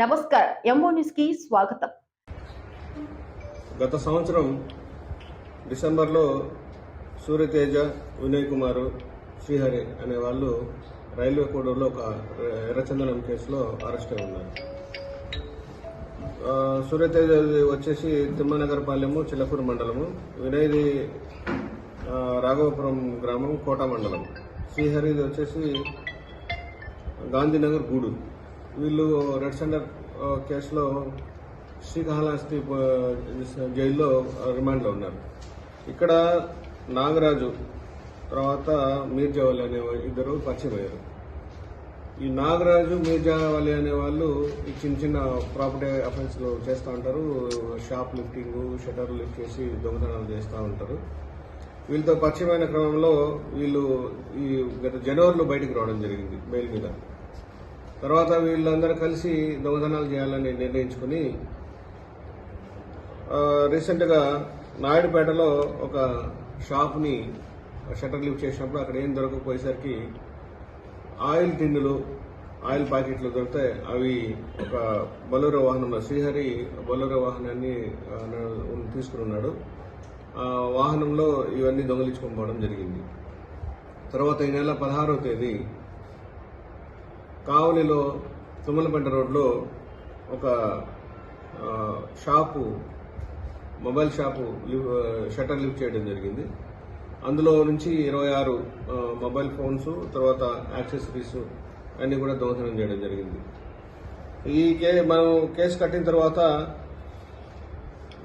నమస్కారం. ఎంఓ న్యూస్కి స్వాగతం. గత సంవత్సరం డిసెంబర్లో సూర్యతేజ వినయ్ కుమార్ శ్రీహరి అనే వాళ్ళు రైల్వే కోడూరులో ఒక ఎర్రచందనం కేసులో అరెస్ట్ అయి ఉన్నారు. సూర్యతేజ వచ్చేసి తిమ్మనగరపాలెము చిల్లకూరు మండలము వినయ్ది రాఘవపురం గ్రామం కోట మండలం. శ్రీహరిది వచ్చేసి గాంధీనగర్ గూడు వీళ్ళు రెడ్ సెంటర్ కేసులో శ్రీకాళహస్తి జైల్లో రిమాండ్లో ఉన్నారు. ఇక్కడ నాగరాజు తర్వాత మీర్జావలి అనే ఇద్దరు పరిచయం అయ్యారు ఈ నాగరాజు మీర్జావలి అనే వాళ్ళు ఈ చిన్న చిన్న ప్రాపర్టీ అఫెన్స్లు చేస్తూ ఉంటారు. షాప్ లిఫ్టింగ్ షటర్ లిఫ్ట్ చేసి దొంగతనాలు చేస్తూ ఉంటారు. వీళ్ళతో పరిచయమైన క్రమంలో వీళ్ళు ఈ గత జనవరిలో బయటికి రావడం జరిగింది బెయిల్ మీద. తర్వాత వీళ్ళందరూ కలిసి దొంగతనాలు చేయాలని నిర్ణయించుకుని రీసెంట్గా నాయుడుపేటలో ఒక షాప్ని షట్టర్ లిఫ్ట్ చేసినప్పుడు అక్కడ ఏం దొరకకపోయేసరికి ఆయిల్ టిన్నులు ఆయిల్ ప్యాకెట్లు దొరికితే అవి ఒక బొలెరో వాహనంలో శ్రీహరి బొలెరో వాహనాన్ని తీసుకుని ఉన్నాడు. ఆ వాహనంలో ఇవన్నీ దొంగలించుకొని పోవడం జరిగింది. తర్వాత ఈ నెల పదహారవ తేదీ కావలిలో తుమ్మలపంట రోడ్లో ఒక shop mobile shop shutter shutter lift చేయడం జరిగింది. అందులో నుంచి ఇరవై ఆరు మొబైల్ ఫోన్స్ తర్వాత యాక్సెసరీస్ అన్నీ కూడా దొంగతనం చేయడం జరిగింది. ఈ కే మనం కేసు కట్టిన తర్వాత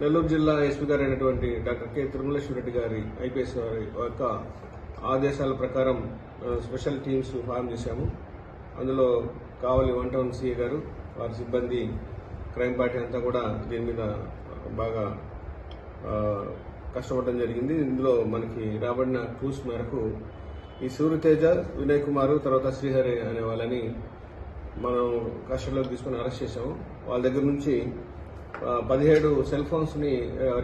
నెల్లూరు జిల్లా ఎస్పీ గారు అయినటువంటి డాక్టర్ కె. తిరుమలేశ్వర రెడ్డి గారి ఐపీఎస్ వారి యొక్క ఆదేశాల ప్రకారం స్పెషల్ టీమ్స్ ఫామ్ చేశాము. అందులో కావలి వన్ టౌన్ సిఏ గారు వారి సిబ్బంది క్రైమ్ పార్టీ అంతా కూడా దీని మీద బాగా కష్టపడడం జరిగింది. ఇందులో మనకి రాబడిన క్లూస్ మేరకు ఈ సూర్యతేజ వినయ్ కుమార్ తర్వాత శ్రీహరి అనే వాళ్ళని మనం కస్టడీలోకి తీసుకుని అరెస్ట్ చేశాము. వాళ్ళ దగ్గర నుంచి పదిహేడు సెల్ ఫోన్స్ని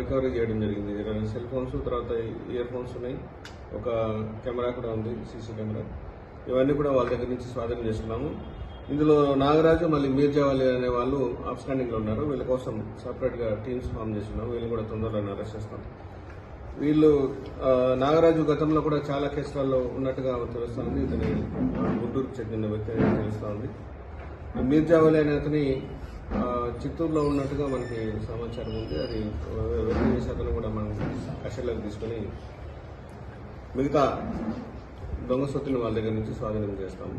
రికవరీ చేయడం జరిగింది. రెండు సెల్ ఫోన్స్ తర్వాత ఇయర్ ఫోన్స్ ఉన్నాయి. ఒక కెమెరా కూడా ఉంది సీసీ కెమెరా. ఇవన్నీ కూడా వాళ్ళ దగ్గర నుంచి స్వాధీనం చేసుకున్నాము ఇందులో నాగరాజు మళ్ళీ మీర్జావాలి అనే వాళ్ళు అబ్స్టాండింగ్లో ఉన్నారు. వీళ్ళ కోసం సపరేట్గా టీమ్స్ ఫామ్ చేస్తున్నాము. వీళ్ళు కూడా తొందరలో అరెస్ట్ చేస్తాం వీళ్ళు నాగరాజు గతంలో కూడా చాలా కేసులలో ఉన్నట్టుగా తెలుస్తుంది ఇతని గుంటూరుకు చెందిన వ్యక్తి అని తెలుస్తూ ఉంది. మీర్జావలి అనే అతని చిత్తూరులో ఉన్నట్టుగా మనకి సమాచారం ఉంది. అది వెంకటేశ్వర శాఖను కూడా మనం కస్టడీలోకి తీసుకొని మిగతా దొంగ సొత్తుని వాళ్ళ దగ్గర నుంచి స్వాధీనం చేస్తాము